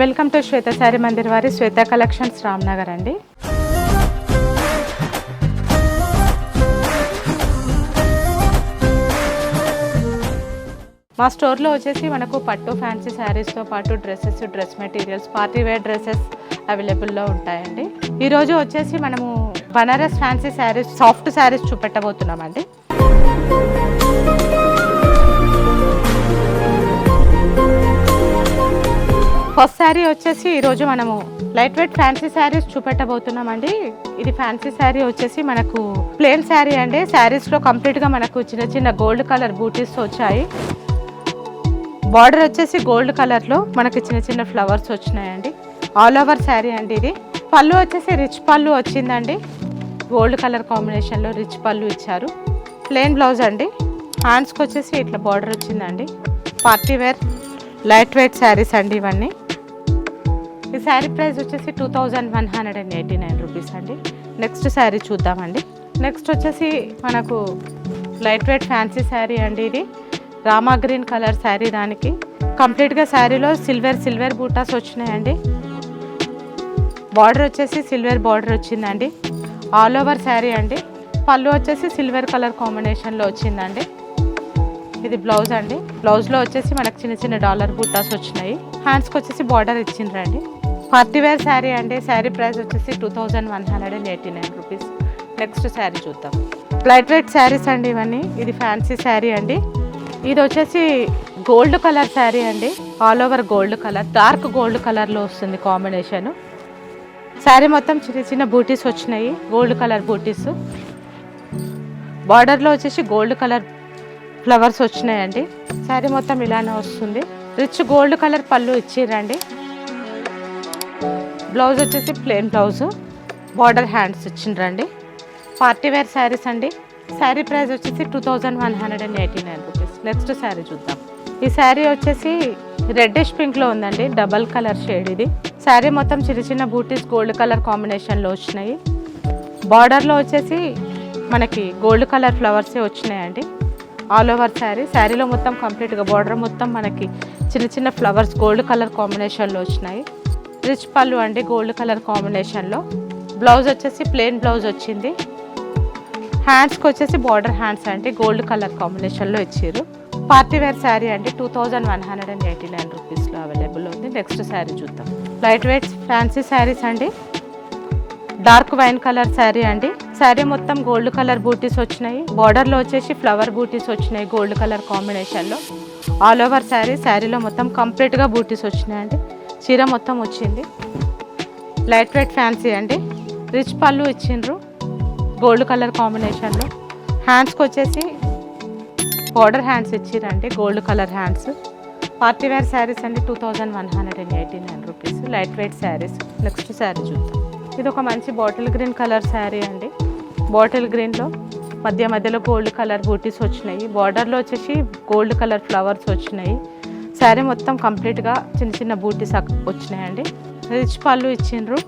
Welcome to Shweta Sari Mandir వారి Shweta collections Ramnagar అండి. మా స్టోర్లో వచ్చేసి మనకు పట్టు ఫ్యాన్సీ శారీస్తో పాటు dresses dress materials party wear dresses అవైలబుల్లో ఉంటాయండి. ఈరోజు వచ్చేసి మనము బనారస్ ఫ్యాన్సీ శారీస్ సాఫ్ట్ శారీస్ చూపెట్టబోతున్నామండి. ఫస్ట్ శారీ వచ్చేసి ఈరోజు మనము లైట్ వెయిట్ ఫ్యాన్సీ శారీస్ చూపెట్టబోతున్నామండి. ఇది ఫ్యాన్సీ శారీ వచ్చేసి మనకు ప్లేన్ శారీ అండి. శారీస్లో కంప్లీట్గా మనకు చిన్న చిన్న గోల్డ్ కలర్ బూటీస్ వచ్చాయి. బార్డర్ వచ్చేసి గోల్డ్ కలర్లో మనకి చిన్న చిన్న ఫ్లవర్స్ వచ్చినాయండి. ఆల్ ఓవర్ శారీ అండి ఇది. పళ్ళు వచ్చేసి రిచ్ పళ్ళు వచ్చిందండి. గోల్డ్ కలర్ కాంబినేషన్లో రిచ్ పళ్ళు ఇచ్చారు. ప్లెయిన్ బ్లౌజ్ అండి. హ్యాండ్స్కి వచ్చేసి ఇట్లా బార్డర్ వచ్చిందండి. Party wear light weight saris అండి ఇవన్నీ. ఈ శారీ ప్రైస్ వచ్చేసి two thousand one hundred and eighty nine rupees అండి. నెక్స్ట్ శారీ చూద్దామండి. నెక్స్ట్ వచ్చేసి మనకు లైట్ వెయిట్ ఫ్యాన్సీ శారీ అండి ఇది. రామా గ్రీన్ కలర్ శారీ దానికి. కంప్లీట్గా శారీలో సిల్వర్ సిల్వర్ బూటాస్ వచ్చినాయండి. బార్డర్ వచ్చేసి సిల్వర్ బార్డర్ వచ్చిందండి. ఆల్ ఓవర్ శారీ అండి. పళ్ళు వచ్చేసి సిల్వర్ కలర్ కాంబినేషన్లో వచ్చిందండి. ఇది బ్లౌజ్ అండి. బ్లౌజ్లో వచ్చేసి మనకు చిన్న చిన్న డాలర్ బూటాస్ వచ్చినాయి. హ్యాండ్స్కి వచ్చేసి బార్డర్ ఇచ్చిండ్రండి. పార్టీ వేర్ శారీ అండి శారీ ప్రైస్ వచ్చేసి two thousand one hundred and eighty nine rupees. Next sari చూద్దాం. లైట్ వెయిట్ శారీస్ అండి ఇవన్నీ. ఇది ఫ్యాన్సీ శారీ అండి. ఇది వచ్చేసి గోల్డ్ కలర్ శారీ అండి. All over gold colour. Dark gold కలర్లో వస్తుంది కాంబినేషన్. శారీ మొత్తం చిన్న చిన్న బూటీస్ వచ్చినాయి. గోల్డ్ కలర్ బూటీస్ బార్డర్లో వచ్చేసి గోల్డ్ కలర్ ఫ్లవర్స్ వచ్చినాయండి. శారీ మొత్తం ఇలానే వస్తుంది. రిచ్ గోల్డ్ కలర్ పళ్ళు ఇచ్చిర్రండి. బ్లౌజ్ వచ్చేసి ప్లెయిన్ బ్లౌజ్ బార్డర్ హ్యాండ్స్ ఇచ్చిండ్రండి. పార్టీ వేర్ శారీస్ అండి. శారీ ప్రైస్ వచ్చేసి two thousand one hundred and eighty nine rupees next sari చూద్దాం. ఈ శారీ వచ్చేసి రెడ్డిష్ పింక్లో ఉందండి. డబల్ కలర్ షేడ్ ఇది. శారీ మొత్తం చిన్న చిన్న బూటీస్ గోల్డ్ కలర్ కాంబినేషన్లో వచ్చినాయి. బార్డర్లో వచ్చేసి మనకి గోల్డ్ కలర్ ఫ్లవర్సే వచ్చినాయండి. ఆల్ ఓవర్ శారీ శారీలో మొత్తం కంప్లీట్గా బార్డర్ మొత్తం మనకి చిన్న చిన్న ఫ్లవర్స్ గోల్డ్ కలర్ కాంబినేషన్లో వచ్చినాయి. రిచ్ పళ్ళు అండి గోల్డ్ కలర్ కాంబినేషన్లో బ్లౌజ్ వచ్చేసి ప్లెయిన్ బ్లౌజ్ వచ్చింది. హ్యాండ్స్కి వచ్చేసి బార్డర్ హ్యాండ్స్ అండి గోల్డ్ కలర్ కాంబినేషన్లో ఇచ్చారు పార్టీ వేర్ శారీ అండి two thousand one hundred and eighty nine రూపీస్లో అవైలబుల్ ఉంది. నెక్స్ట్ శారీ చూద్దాం. లైట్ వెయిట్ ఫ్యాన్సీ శారీస్ అండి. డార్క్ వైన్ కలర్ శారీ అండి. శారీ మొత్తం గోల్డ్ కలర్ బూటీస్ వచ్చినాయి. బార్డర్లో వచ్చేసి ఫ్లవర్ బూటీస్ వచ్చినాయి గోల్డ్ కలర్ కాంబినేషన్లో ఆల్ ఓవర్ శారీ శారీలో మొత్తం కంప్లీట్గా బూటీస్ వచ్చినాయండి. చీర మొత్తం వచ్చింది. లైట్ వెయిట్ ఫ్యాన్సీ అండి. రిచ్ పళ్ళు ఇచ్చిండ్రు. గోల్డ్ కలర్ కాంబినేషన్లో హ్యాండ్స్కి వచ్చేసి border hands ఇచ్చిరండి. Gold colour hands party wear saris అండి two thousand one hundred and eighty nine rupees light weight saris next sari చూద్దాం. ఇది ఒక మంచి బాటిల్ గ్రీన్ కలర్ శారీ అండి. బాటిల్ గ్రీన్లో మధ్య మధ్యలో గోల్డ్ కలర్ బూటీస్ వచ్చినాయి. బార్డర్లో వచ్చేసి గోల్డ్ కలర్ ఫ్లవర్స్ వచ్చినాయి. శారీ మొత్తం కంప్లీట్గా చిన్న చిన్న బూటీస్ వచ్చినాయండి. రిచ్ పళ్ళు ఇచ్చిండ్రు.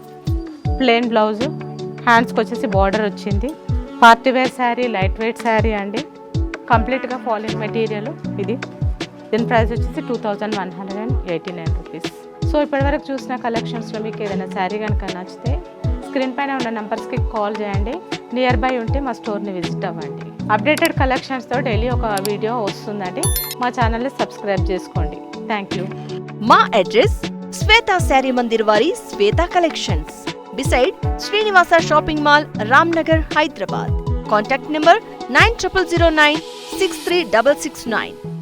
Plain blouse. హ్యాండ్స్కి వచ్చేసి బార్డర్ వచ్చింది. Party wear sari light weight sari అండి. కంప్లీట్గా ఫాలిన్ మెటీరియల్ ఇది. దీని ప్రైస్ వచ్చేసి two thousand one hundred and eighty nine rupees. So ఇప్పటివరకు చూసిన కలెక్షన్స్లో మీకు ఏదైనా శారీ కనుక నచ్చితే స్క్రీన్ పైన ఉన్న నెంబర్స్కి కాల్ చేయండి. నియర్ బై ఉంటే మా స్టోర్ని విజిట్ అవ్వండి. అప్డేటెడ్ కలెక్షన్స్తో డైలీ ఒక వీడియో వస్తుందండి. మా ఛానల్ని సబ్స్క్రైబ్ చేసుకోండి. थैंक यू मा एड्रेस श्वेता सैरी मंदिर वाली Shweta collection beside Srinivas shopping mall Ramnagar Hyderabad contact number nine triple zero nine six three double six nine